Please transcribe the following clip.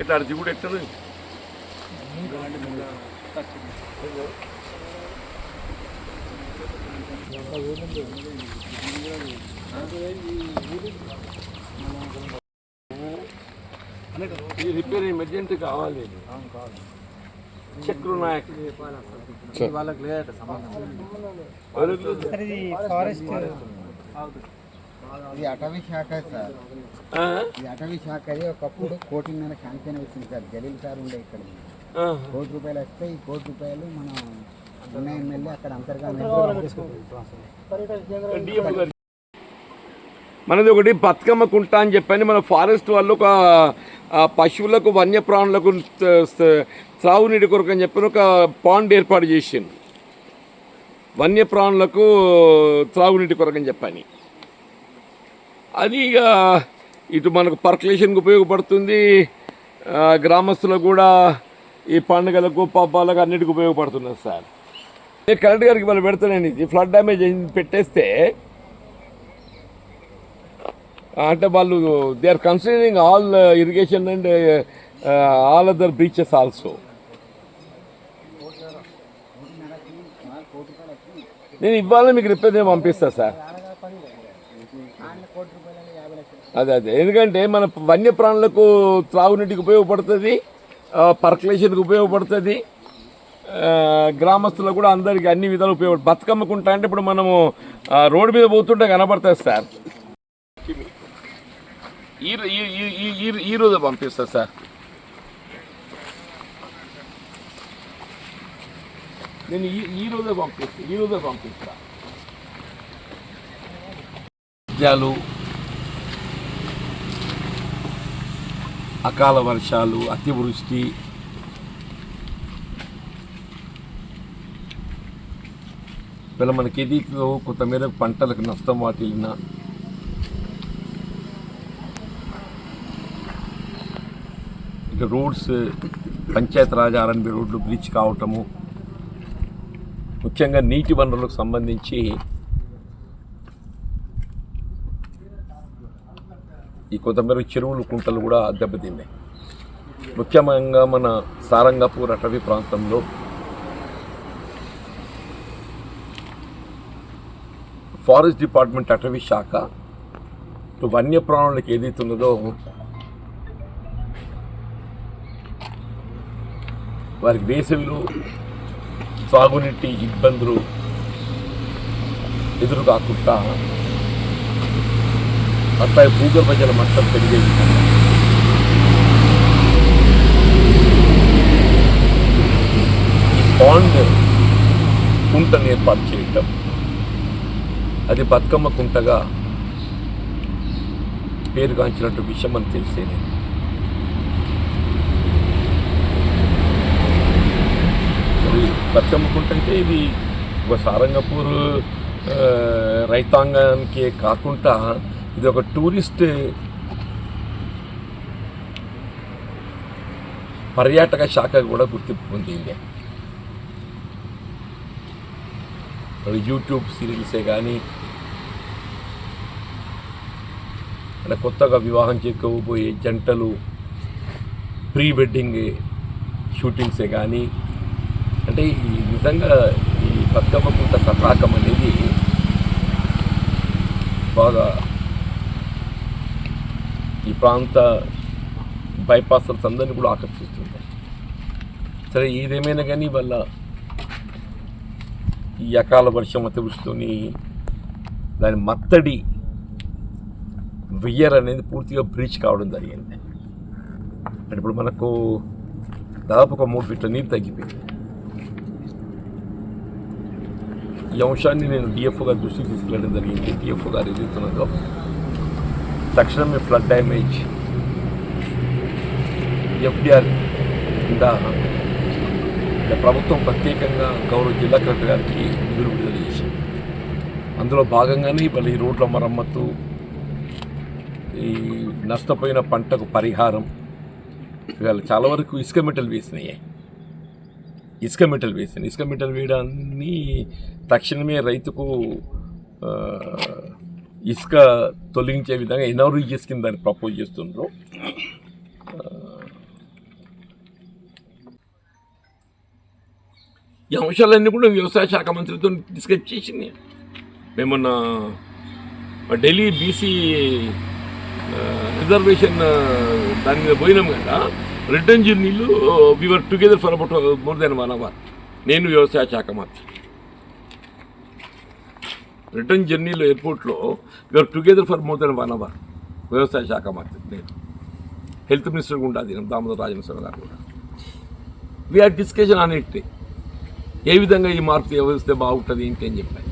ఎట్లా అడిచి కూడా ఎట్లా ఈ రిపేర్ ఎమర్జెంట్ కావాలి చక్రు నాయక్ వాళ్ళకి లేదట సంబంధం ఎవరికి? ఇది ఫారెస్ట్ ఇది అటవీ శాఖ సార్ ఆ? ఈ అటవీ శాఖ అది ఒకప్పుడు కోటిన్నర శాంక్షన్ వచ్చింది సార్ జలీల్ సార్ ఉండే ఇక్కడ ఆ. కోటి రూపాయలు వస్తే ఈ కోటి రూపాయలు మనం ఉన్న ఎమ్మెల్యే అక్కడ అంతర్గా. మనది ఒకటి బతుకమ్మ కుంట అని చెప్పని మన ఫారెస్ట్ వాళ్ళు ఒక ఆ, పశువులకు వన్యప్రాణులకు త్రాగునీటి కొరకు అని చెప్పి ఒక పాండ్ ఏర్పాటు చేసిండు వన్యప్రాణులకు త్రాగునీటి కొరకు అని చెప్పని అది ఇక ఇటు మనకు పర్కులేషన్కి ఉపయోగపడుతుంది. గ్రామస్తులకు కూడా ఈ పండుగలకు పబ్బాలకు అన్నిటికీ ఉపయోగపడుతున్నది సార్. నేను కరెంట్ గారికి వాళ్ళు పెడతానండి ఇది. ఫ్లడ్ డ్యామేజ్ పెట్టేస్తే అంటే వాళ్ళు they are considering all irrigation and all other beaches also నేను ఇవ్వాలని మీకు రిపేర్ నేను పంపిస్తా సార్ కోటి రూపాయలు యాభై లక్షలు అదే అదే. ఎందుకంటే మన వన్యప్రాణులకు త్రాగునీటికి ఉపయోగపడుతుంది పర్కులేషన్కి ఉపయోగపడుతుంది గ్రామస్తులకు కూడా అందరికి అన్ని విధాలు ఉపయోగపడు బతుకమ్మకుంటా అంటే ఇప్పుడు మనము రోడ్డు మీద పోతుంటే కనబడుతుంది సార్. ఈ ఈ- రోజు పంపిస్తా సార్. నేను ఈ ఈ రోజే పంపిస్తాను ఈ రోజే పంపిస్తా. అకాల వర్షాలు అతివృష్టి. వీళ్ళ మనకి ఏదైతే కొంతమేర పంటలకు నష్టం వాటిల్లిన ఇక roads panchayat raj R N B రోడ్లు బ్రిడ్జ్ కావటము ముఖ్యంగా నీటి వనరులకు సంబంధించి ఈ కొంతమేర చెరువులు కుంటలు కూడా దెబ్బతిన్నాయి. ముఖ్యంగా మన సారంగపూర్ అటవీ ప్రాంతంలో ఫారెస్ట్ డిపార్ట్మెంట్ అటవీ శాఖ వన్యప్రాణులకు ఏదైతే ఉన్నదో వారికి వేసవిలో సాగునీటి ఇబ్బందులు ఎదురు కాకుండా అట్లా భూగర్భ జల మట్టం పెరిగే విధంగా ఈ పాండ్ కుంటను ఏర్పాటు చేయటం. అది బతుకమ్మ కుంటగా పేరుగాంచినట్టు విషయం అని తెలిసేది మరి బతుకమ్మ కుంట అంటే ఇది ఒక సారంగపూర్ రైతాంగానికి కాకుండా ఇది ఒక టూరిస్ట్ పర్యాటక శాఖ కూడా గుర్తింపు పొందింది యూట్యూబ్ సీరియల్సే కానీ అంటే కొత్తగా వివాహం చేసుకోబోయే జంటలు ప్రీ వెడ్డింగ్ షూటింగ్సే కానీ అంటే ఈ నిజంగా ఈ బతుకమ్మ పుట్ట తటాకం అనేది బాగా ఈ ప్రాంత బైపాసర్స్ అందరినీ కూడా ఆకర్షిస్తుంది. సరే ఏదేమైనా కానీ వాళ్ళ ఈ అకాల వర్షం అతివృష్టితోని దాని మత్తడి వియ్యర్ అనేది పూర్తిగా బ్రీచ్ కావడం జరిగింది. అంటే ఇప్పుడు మనకు దాదాపు ఒక మూడు ఫీట్ల నీరు తగ్గిపోయింది. ఈ అంశాన్ని నేను డిఎఫ్ఓ గారి దృష్టికి తీసుకెళ్ళడం జరిగింది. డిఎఫ్ఓ గారు ఎదుగుతున్నదో తక్షణమే ఫ్లడ్ డ్యామేజ్ ఎఫ్డిఆర్ కింద ప్రభుత్వం ప్రత్యేకంగా గౌరవ జిల్లా కలెక్టర్ గారికి నిధులు విడుదల చేసింది. అందులో భాగంగానే మళ్ళీ ఈ రోడ్ల మరమ్మతు ఈ నష్టపోయిన పంటకు పరిహారం ఇవాళ చాలా వరకు ఇసుక మెటల్ వేసినాయి. ఇసుక మెటల్ వేసినాయి ఇసుక మెటల్ వేయడాన్ని తక్షణమే రైతుకు ఇసుక తొలగించే విధంగా ఎనోరిజెస్ చేసుకుని దాన్ని ప్రపోజ్ చేస్తుండ్రు. ఈ అంశాలన్నీ కూడా వ్యవసాయ శాఖ మంత్రితో డిస్కస్ చేసింది. మేము ఢిల్లీ బీసీ రిజర్వేషన్ దాని మీద పోయినాం కదా. Return జర్నీలు we're together for about more than one hour నేను వ్యవసాయ శాఖ మంత్రి. రిటర్న్ జర్నీలో ఎయిర్పోర్ట్లో you're together for more than one hour వ్యవసాయ శాఖ మంత్రి నేను హెల్త్ మినిస్టర్ కూడా అది దామోదర్ రాజేశ్వర గారు కూడా. వీఆర్ డిస్కషన్ ఆన్ ఏ విధంగా ఈ మార్పు వ్యవస్థ బాగుంటుంది ఏంటి అని చెప్పాను